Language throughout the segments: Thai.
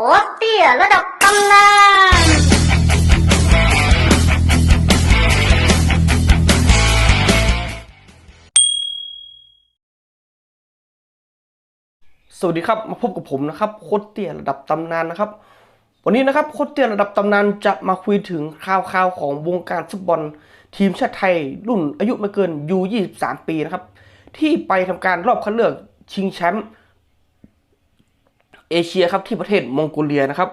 ตรเตี้ยระดับตำนานสวัสดีครับ มาพบกับผมนะครับโคตรเตี้ยระดับตำนานนะครับ วันนี้นะครับโคตรเตี้ยระดับตำนานจะมาคุยถึงข่าวข่าวๆของวงการฟุตบอล ทีมชาติไทยรุ่นอายุไม่เกินยู23 ปีนะครับ ที่ไปทำการรอบคัดเลือกชิงแชมป์ เอเชียครับที่ประเทศมองโกเลียนะครับ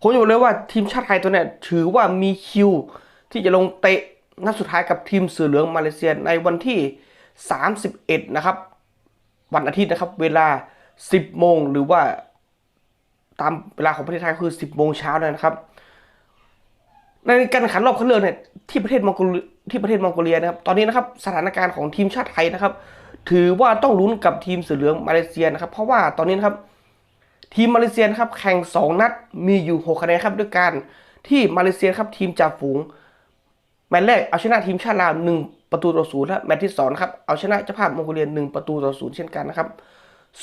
ผมจะบอกเลยว่าทีมชาติไทยตัวเนี้ยถือว่ามีคิว ที่จะลงเตะนัดสุดท้ายกับทีมเสือเหลืองมาเลเซียในวันที่ 31 นะครับ วันอาทิตย์นะครับ เวลา 10 โมงหรือว่าตามเวลาของประเทศไทยคือ 10 โมงเช้านะครับ ในการแข่งขันรอบคัดเลือกเนี่ยที่ประเทศมองโกเลียที่ประเทศมองโกเลียนะครับ ตอนนี้นะครับสถานการณ์ของทีมชาติไทยนะครับ ถือว่าต้องลุ้นกับทีมเสือเหลืองมาเลเซียนะครับ เพราะว่าตอนนี้นะครับ ทีมมาเลเซียครับแข่ง 2 นัดมีอยู่ 6 คะแนนครับด้วยกันที่มาเลเซียครับทีมจ่าฝูง แมตช์แรกเอาชนะทีมชาติลาว 1 ประตูต่อศูนย์และแมตช์ที่2ครับเอาชนะเจ้าภาพมองโกเลีย1ประตูต่อศูนย์เช่นกันนะครับ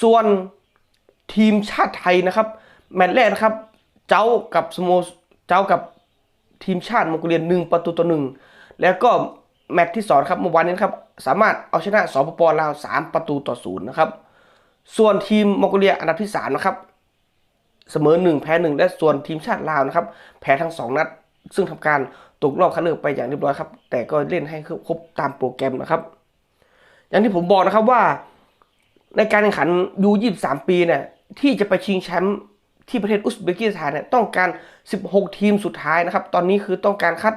ส่วนทีมชาติไทยนะครับ แมตช์แรกนะครับ เจ้ากับสโมเจ้ากับทีมชาติมองโกเลีย1ประตูต่อหนึ่งแล้วก็แมตช์ที่สองครับเมื่อวานนี้ครับสามารถเอาชนะสปปลาว 3 ประตูต่อศูนย์นะครับส่วนทีมมองโกเลียอันดับที่สามนะครับ เสมอ 1 แพ้ 1 และส่วนทีมชาติลาวนะครับแพ้ทั้ง 2 นัด ซึ่งทำการตกรอบคัดเลือกไปอย่างเรียบร้อยครับ แต่ก็เล่นให้ครบตามโปรแกรมนะครับ อย่างที่ผมบอกนะครับว่า ในการแข่งขันยู23 ปีเนี่ยที่จะไปชิงแชมป์ที่ประเทศอุซเบกิสถานเนี่ยต้องการ 16 ทีมสุดท้ายนะครับ ตอนนี้คือต้องการคัด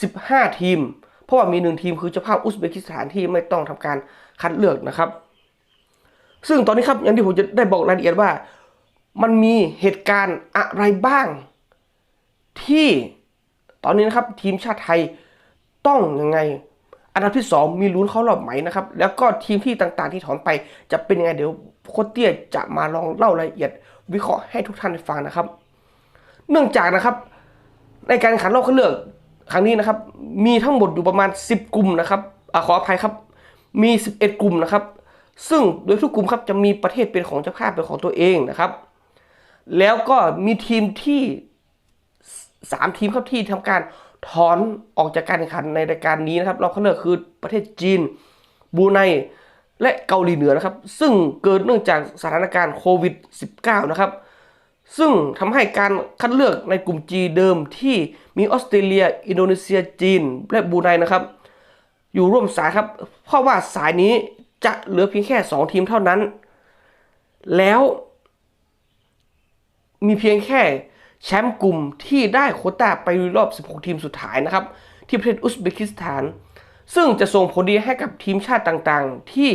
15 ทีม เพราะว่ามีหนึ่งทีมคือเจ้าภาพอุซเบกิสถานที่ไม่ต้องทำการคัดเลือกนะครับ ซึ่งตอนนี้ครับอย่างที่ผมจะได้บอกรายละเอียดว่า มันมีเหตุการณ์อะไรบ้าง ที่ตอนนี้นะครับทีมชาติไทยต้องยังไง อันดับที่ 2 มีลุ้นเข้ารอบไหมนะครับ แล้วก็ทีมที่ต่างๆที่ถอนไปจะเป็นยังไงเดี๋ยวโคชเตี้ยจะมาลองเล่ารายละเอียด วิเคราะห์ให้ทุกท่านฟังนะครับ เนื่องจากนะครับในการแข่งขันรอบคัดเลือกครั้งนี้นะครับ มีทั้งหมดอยู่ประมาณ 10 กลุ่มนะครับอขออภัยครับ มี 11 กลุ่มนะครับ ซึ่งโดยทุกกลุ่มครับจะมีประเทศเป็นของเจ้าภาพเป็นของตัวเองนะครับ แล้วก็มีทีมที่สามทีมครับที่ทำการถอนออกจากการแข่งขันในรายการนี้นะครับเราเขาเลือกคือประเทศจีนบูไนและเกาหลีเหนือนะครับ ซึ่งเกิดเนื่องจากสถานการณ์โควิด -19 นะครับ ซึ่งทำให้การคัดเลือกในกลุ่ม G เดิมที่มีออสเตรเลีย อินโดนีเซียจีน และบูไนนะครับ อยู่ร่วมสายครับ เพราะว่าสายนี้จะเหลือเพียงแค่ 2 ทีมเท่านั้น แล้ว มีเพียงแค่แชมป์กลุ่มที่ได้โคต้าไปรอบ 16 ทีมสุดท้ายนะครับ ที่ประเทศอุซเบกิสถาน ซึ่งจะส่งผลดีให้กับทีมชาติต่างๆ ที่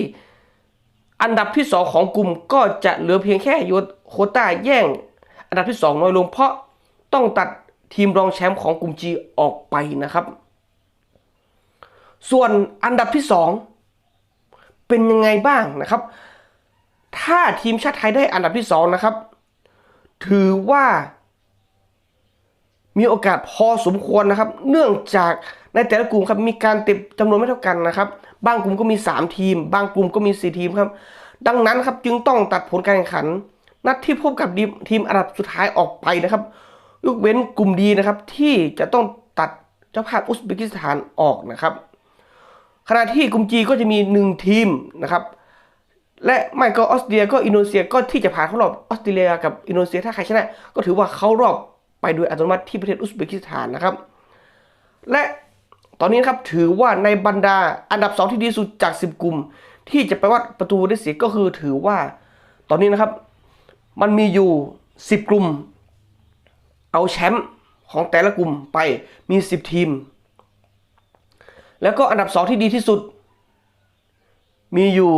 อันดับที่ 2 ของกลุ่มก็จะเหลือเพียงแค่ยศโคต้าแย่ง อันดับที่ 2 น้อยลงเพราะต้องตัดทีมรองแชมป์ของกลุ่ม G ออกไปนะครับ ส่วนอันดับที่ 2 เป็นยังไงบ้างนะครับ ถ้าทีมชาติไทยได้อันดับที่ 2 นะครับ ถือว่า มีโอกาสพอสมควรนะครับ เนื่องจากในแต่ละกลุ่มครับมีการเต็มจำนวนไม่เท่ากันนะครับ บางกลุ่มก็มี 3 ทีม บางกลุ่มก็มี 4 ทีมครับ ดังนั้นครับจึงต้องตัดผลการแข่งขัน นัดที่พบกับทีมอันดับสุดท้ายออกไปนะครับยกเว้นกลุ่มดีนะครับ ที่จะต้องตัดเจ้าภาพอุซเบกิสถานออกนะครับขณะที่กลุ่มจีก็จะมี 1 ทีมนะครับ และไม่ก็ออสเตรียก็อินโดนีเซียก็ที่จะผ่านเข้ารอบออสเตรเลียกับอินโดนีเซียถ้าใครชนะ ก็ถือว่าเข้ารอบไปโดยอัตโนมัติที่ประเทศอุซเบกิสถานนะครับ และตอนนี้นครับถือว่าในบรรดาอันดับ 2 ที่ดีสุดจาก 10 กลุ่ม ที่จะไปวัดประตูได้เสียก็คือถือว่า ตอนนี้นะครับ มันมีอยู่ 10 กลุ่ม เอาแชมป์ของแต่ละกลุ่มไปมี 10 ทีม แล้วก็อันดับ 2 ที่ดีที่สุด มีอยู่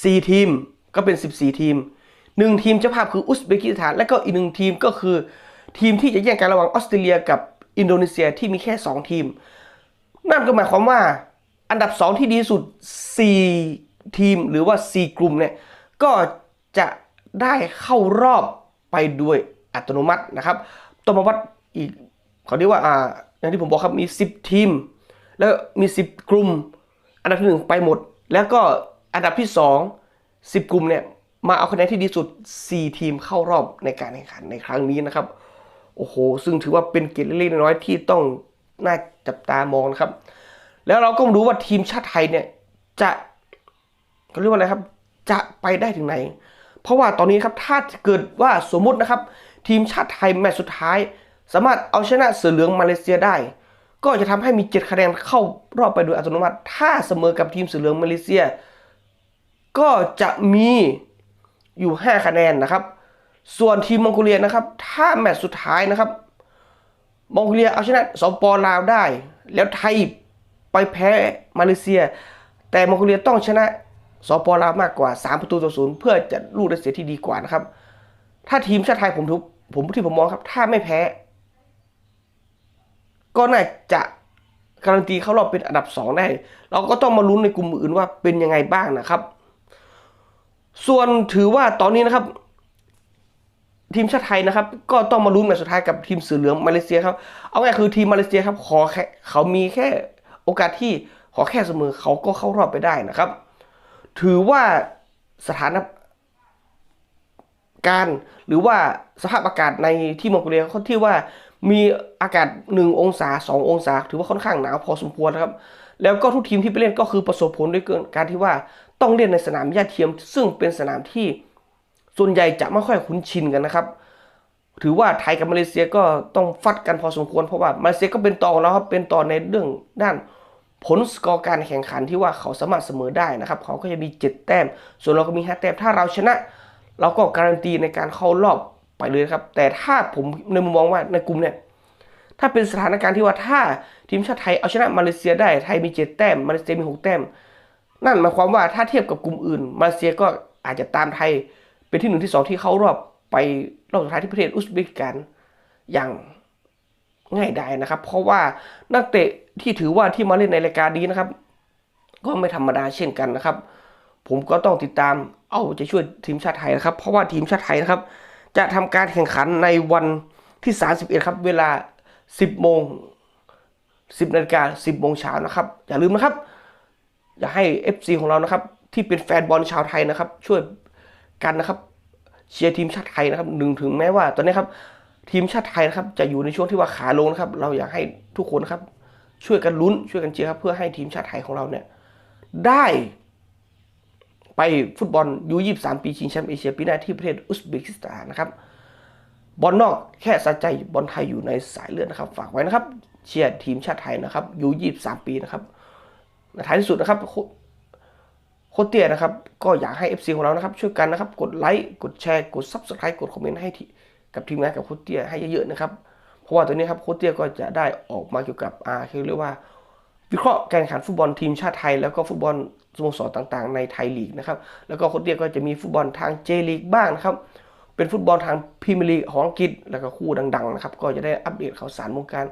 4 ทีมก็เป็น 14 ทีม 1 ทีมเจ้าภาพคืออุซเบกิสถาน และก็อีกหนึ่งทีมก็คือทีมที่จะแย่งกันระหว่างออสเตรเลียกับอินโดนีเซียที่มีแค่ 2 ทีม นั่นก็หมายความว่าอันดับ 2 ที่ดีสุด 4 ทีมหรือว่า 4 กลุ่มเนี่ยก็จะได้เข้ารอบไปด้วยอัตโนมัตินะครับต้องมาวัดอีกเขาเรียกว่าอ่าอย่างที่ผมบอกครับมี 10 ทีม แล้วมี 10 กลุ่ม อันดับที่1ไปหมด แล้วก็ อันดับที่ 2 10 กลุ่มเนี่ยมาเอาคะแนนที่ดีสุด 4 ทีมเข้ารอบในการแข่งขันในครั้งนี้นะครับ โอ้โห ซึ่งถือว่าเป็นเกร็ดเล็กๆน้อยๆที่ต้องน่าจับตามองนะครับ แล้วเราก็มาดูว่าทีมชาติไทยเนี่ยจะเขาเรียกว่าอะไรครับ จะไปได้ถึงไหน เพราะว่าตอนนี้ครับถ้าเกิดว่าสมมุตินะครับ ทีมชาติไทยแมตช์สุดท้าย สามารถเอาชนะเสือเหลืองมาเลเซียได้ ก็จะทำให้มี 7 คะแนนเข้ารอบไปโดยอัตโนมัติ ถ้าเสมอกับทีมเสือเหลืองมาเลเซีย ก็จะมีอยู่ 5 คะแนนนะครับ ส่วนทีมมองโกเลียนะครับ ถ้าแมตช์สุดท้ายนะครับ มองโกเลียเอาชนะสปอลาวได้ แล้วไทยไปแพ้มาเลเซีย แต่มองโกเลียต้องชนะสปอลาวมากกว่า 3 ประตูต่อศูนย์เพื่อจะลูกได้เสียที่ดีกว่านะครับ ถ้าทีมชาติไทยผมทุกผมที่ผมมองครับ ถ้าไม่แพ้ ก็น่าจะการันตีเข้ารอบเป็นอันดับ 2 ได้ เราก็ต้องมาลุ้นในกลุ่มอื่นว่าเป็นยังไงบ้างนะครับ ส่วนถือว่าตอนนี้นะครับ ทีมชาติไทยนะครับ ก็ต้องมาลุ้นแมตช์สุดท้ายกับทีมเสือเหลืองมาเลเซียครับ เอาง่ายคือทีมมาเลเซียครับขอแค่เขามีแค่โอกาสที่ขอแค่เสมอเขาก็เข้ารอบไปได้นะครับ ถือว่าสถานการณ์หรือว่าสภาพอากาศในที่มองโกเลียเขาที่ว่า มีอากาศ 1 องศา 2 องศา ถือว่าค่อนข้างหนาวพอสมควรนะครับ แล้วก็ทุกทีมที่ไปเล่นก็คือประสบผลด้วยการที่ว่าต้องเล่นในสนามหญ้าเทียม ซึ่งเป็นสนามที่ส่วนใหญ่จะไม่ค่อยคุ้นชินกันนะครับ ถือว่าไทยกับมาเลเซียก็ต้องฟัดกันพอสมควรเพราะว่ามาเลเซียก็เป็นต่อของเราครับเป็นต่อในเรื่องด้านผลสกอร์การแข่งขันที่ว่าเขาสามารถเสมอได้นะครับ เขาก็จะมี 7 แต้ม ส่วนเราก็มี 5 แต้ม ถ้าเราชนะ เราก็การันตีในการเข้ารอบ ไปเลยครับ แต่ถ้าผมในมุมมองว่าในกลุ่มเนี่ยถ้าเป็นสถานการณ์ที่ว่าถ้าทีมชาติไทยเอาชนะมาเลเซียได้ไทยมี7แต้มมาเลเซียมี6แต้ม นั่นหมายความว่าถ้าเทียบกับกลุ่มอื่น มาเลเซียก็อาจจะตามไทยเป็นที่หนึ่งที่สองที่เข้ารอบไปรอบสุดท้ายที่ประเทศอุซเบกิสถานอย่างง่ายดายนะครับ เพราะว่านักเตะที่ถือว่าที่มาเล่นในรายการนี้นะครับ ก็ไม่ธรรมดาเช่นกันนะครับ ผมก็ต้องติดตามเอาใจช่วยทีมชาติไทยนะครับ เพราะว่าทีมชาติไทยนะครับ จะทำการแข่งขันในวันที่ 31 ครับ เวลา 10 โมง 10 นาฬิกา 10 โมงเช้านะครับ อย่าลืมนะครับ อยากให้ FC ของเรานะครับ ที่เป็นแฟนบอลชาวไทยนะครับ ช่วยกันนะครับ เชียร์ทีมชาติไทยนะครับหนึ่งถึงแม้ว่า ตอนนี้ครับ ทีมชาติไทยนะครับ จะอยู่ในช่วงที่ว่าขาลงนะครับ เราอยากให้ทุกคนนะครับ ช่วยกันลุ้นช่วยกันเชียร์ครับ เพื่อให้ทีมชาติไทยของเราเนี่ย ได้ ไปฟุตบอลยูยี่สามปีชิงแชมป์เอเชียปีหน้าที่ประเทศอุซเบกิสถานนะครับบอลนอกแค่สะใจบอลไทยอยู่ในสายเลือดนะครับ ฝากไว้นะครับ เชียร์ทีมชาติไทยนะครับยูยี่สามปีนะครับในท้ายที่สุดนะครับโคโคชเตียนะครับ ก็อยากให้ FC ของเรานะครับ ช่วยกันนะครับ กดไลค์กดแชร์กด Subscribe กดคอมเมนต์ให้กับทีมงานกับโคชเตียให้เยอะๆนะครับ เพราะว่าตัวนี้ครับโคชเตียก็จะได้ออกมาเกี่ยวกับอาคือเรียกว่า วิเคราะห์การแข่งขันฟุตบอลทีมชาติไทย แล้วก็ฟุตบอลสโมสรต่างๆ ในไทยลีกนะครับแล้วก็โค้ชเตียก็จะมีฟุตบอลทางเจลีกบ้างนะครับเป็นฟุตบอลทางพรีเมียร์ลีกของอังกฤษแล้วก็คู่ดังๆนะครับก็จะได้อัปเดตข่าวสารวงการ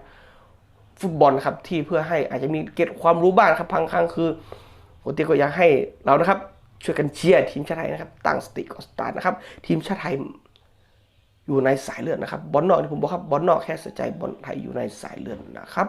ฟุตบอลครับที่เพื่อให้อาจจะมีเก็บความรู้บ้างครับพังครั้งคือโค้ชเตียก็อยากให้เรานะครับช่วยกันเชียร์ทีมชาติไทยนะครับตั้งสติก่อนสตาร์ทนะครับทีมชาติไทยอยู่ในสายเลือดนะครับบอลนอกที่ผมบอกครับบอลนอกแค่สนใจบอลไทยอยู่ในสายเลือดนะครับ